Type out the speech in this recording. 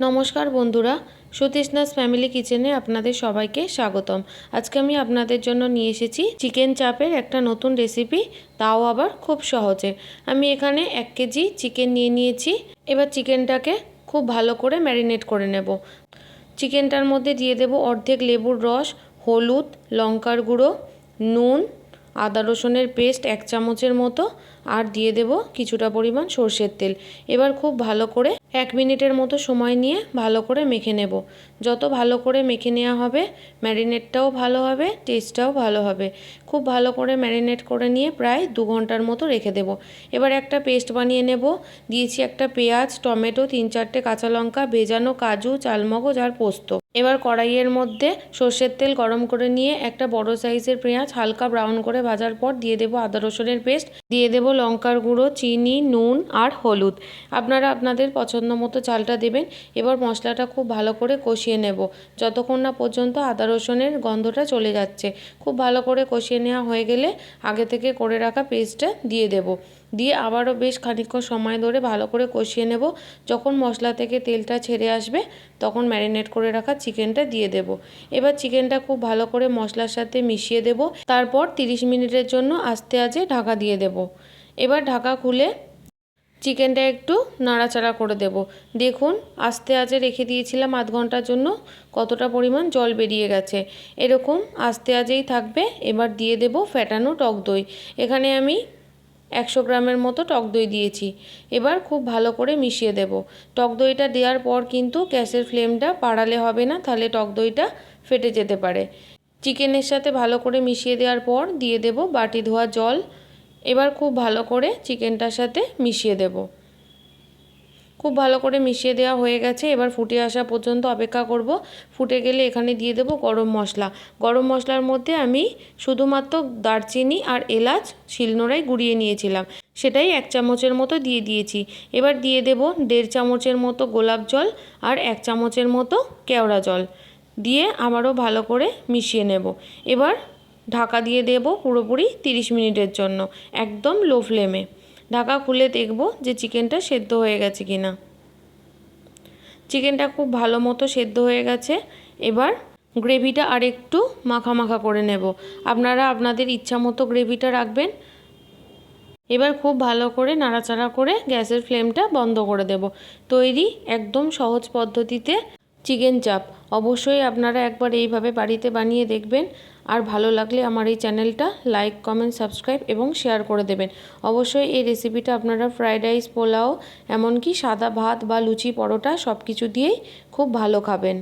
নমস্কার বন্ধুরা, সতীশনাথ ফ্যামিলি কিচেনে আপনাদের সবাইকে স্বাগতম। আজকে আমি আপনাদের জন্য নিয়ে এসেছি চিকেন চাপের একটা নতুন রেসিপি, তাও আবার খুব সহজে। আমি এখানে এক কেজি চিকেন নিয়ে নিয়েছি, এবার চিকেনটাকে খুব ভালো করে ম্যারিনেট করে নেব। চিকেনটার মধ্যে দিয়ে দেব অর্ধেক লেবুর রস, হলুদ, লঙ্কার গুঁড়ো, নুন আদা রসুনের পেস্ট এক চামচের মতো, আর দিয়ে দেব কিছুটা পরিমাণ সর্ষের তেল। এবার খুব ভালো করে এক মিনিটের মতো সময় নিয়ে ভালো করে মেখে নেব। যত ভালো করে মেখে নেওয়া হবে, ম্যারিনেটটাও ভালো হবে, টেস্টটাও ভালো হবে। খুব ভালো করে ম্যারিনেট করে নিয়ে প্রায় দু ঘণ্টার মতো রেখে দেব। এবার একটা পেস্ট বানিয়ে নেব। দিয়েছি একটা পেঁয়াজ, টমেটো, তিন চারটে কাঁচা লঙ্কা, ভেজানো কাজু, চালমগজ, আর পোস্ত। এবার কড়াইয়ের মধ্যে সর্ষের তেল গরম করে নিয়ে একটা বড় সাইজের পেঁয়াজ হালকা ব্রাউন করে ভাজার পর দিয়ে দেবো আদা রসুনের পেস্ট, দিয়ে দেবো লঙ্কার গুঁড়ো, চিনি, নুন আর হলুদ। আপনারা আপনাদের পছন্দ মতো চালটা দেবেন। এবার মশলাটা খুব ভালো করে কষিয়ে নেব। যতক্ষণ না পর্যন্ত আদা রসুনের গন্ধটা চলে যাচ্ছে। খুব ভালো করে কষিয়ে নেওয়া হয়ে গেলে আগে থেকে করে রাখা পেস্টটা দিয়ে দেব। দিয়ে আবারও বেশ খানিকক্ষণ সময় ধরে ভালো করে কষিয়ে নেব। যখন মশলা থেকে তেলটা ছেড়ে আসবে, তখন ম্যারিনেট করে রাখা চিকেনটা দিয়ে দেব। এবার চিকেনটা খুব ভালো করে মশলার সাথে মিশিয়ে দেব। তারপর 30 মিনিটের জন্য আস্তে আজে ঢাকা দিয়ে দেব। এবার ঢাকা খুলে চিকেনটা একটু নাড়াচাড়া করে দেব। দেখুন, আস্তে আজে রেখে দিয়েছিলাম আধ ঘণ্টার জন্য, কতটা পরিমাণ জল বেরিয়ে গেছে। এরকম আস্তে আজেই থাকবে। এবার দিয়ে দেব ফ্যাটানো টক দই। এখানে আমি একশো গ্রামের মতো টক দই দিয়েছি। এবার খুব ভালো করে মিশিয়ে দেব। টক দইটা দেওয়ার পর কিন্তু গ্যাসের ফ্লেমটা বাড়ালে হবে না, তাহলে টক দইটা ফেটে যেতে পারে। চিকেনের সাথে ভালো করে মিশিয়ে দেওয়ার পর দিয়ে দেব বাটি ধোয়া জল। এবার খুব ভালো করে চিকেনটার সাথে মিশিয়ে দেব। খুব ভালো করে মিশিয়ে দেওয়া হয়ে গেছে। এবার ফুটে আসা পর্যন্ত অপেক্ষা করব। ফুটে গেলে এখানে দিয়ে দেব গরম মশলা। গরম মশলার মধ্যে আমি শুধুমাত্র দারচিনি আর এলাচ শিলনোড়ায় গুঁড়িয়ে নিয়েছিলাম। সেটাই এক চামচের মতো দিয়ে দিয়েছি। এবার দিয়ে দেব দেড় চামচের মতো গোলাপ জল আর এক চামচের মতো কেওড়া জল। দিয়ে আবারও ভালো করে মিশিয়ে নেব। এবার ঢাকা দিয়ে দেব পুরোপুরি 30 মিনিটের জন্য, একদম লো ফ্লেমে। ঢাকা খুলে দেখব যে চিকেনটা সেদ্ধ হয়ে গেছে কি না। চিকেনটা খুব ভালো মতো সেদ্ধ হয়ে গেছে। এবার গ্রেভিটা আর একটু মাখা মাখা করে নেব। আপনারা আপনাদের ইচ্ছা মতো গ্রেভিটা রাখবেন। এবার খুব ভালো করে নাড়াচাড়া করে গ্যাসের ফ্লেমটা বন্ধ করে দেব। তৈরি একদম সহজ পদ্ধতিতে চিকেন চাপ। অবশ্যই আপনারা একবার এইভাবে বাড়িতে বানিয়ে দেখবেন। আর ভালো লাগলে আমার এই চ্যানেলটা লাইক, কমেন্ট, সাবস্ক্রাইব এবং শেয়ার করে দেবেন। অবশ্যই এই রেসিপিটা আপনারা ফ্রায়েড রাইস, পোলাও, এমনকি সাদা ভাত বা লুচি, পরোটা সব কিছু দিয়েই খুব ভালো খাবেন।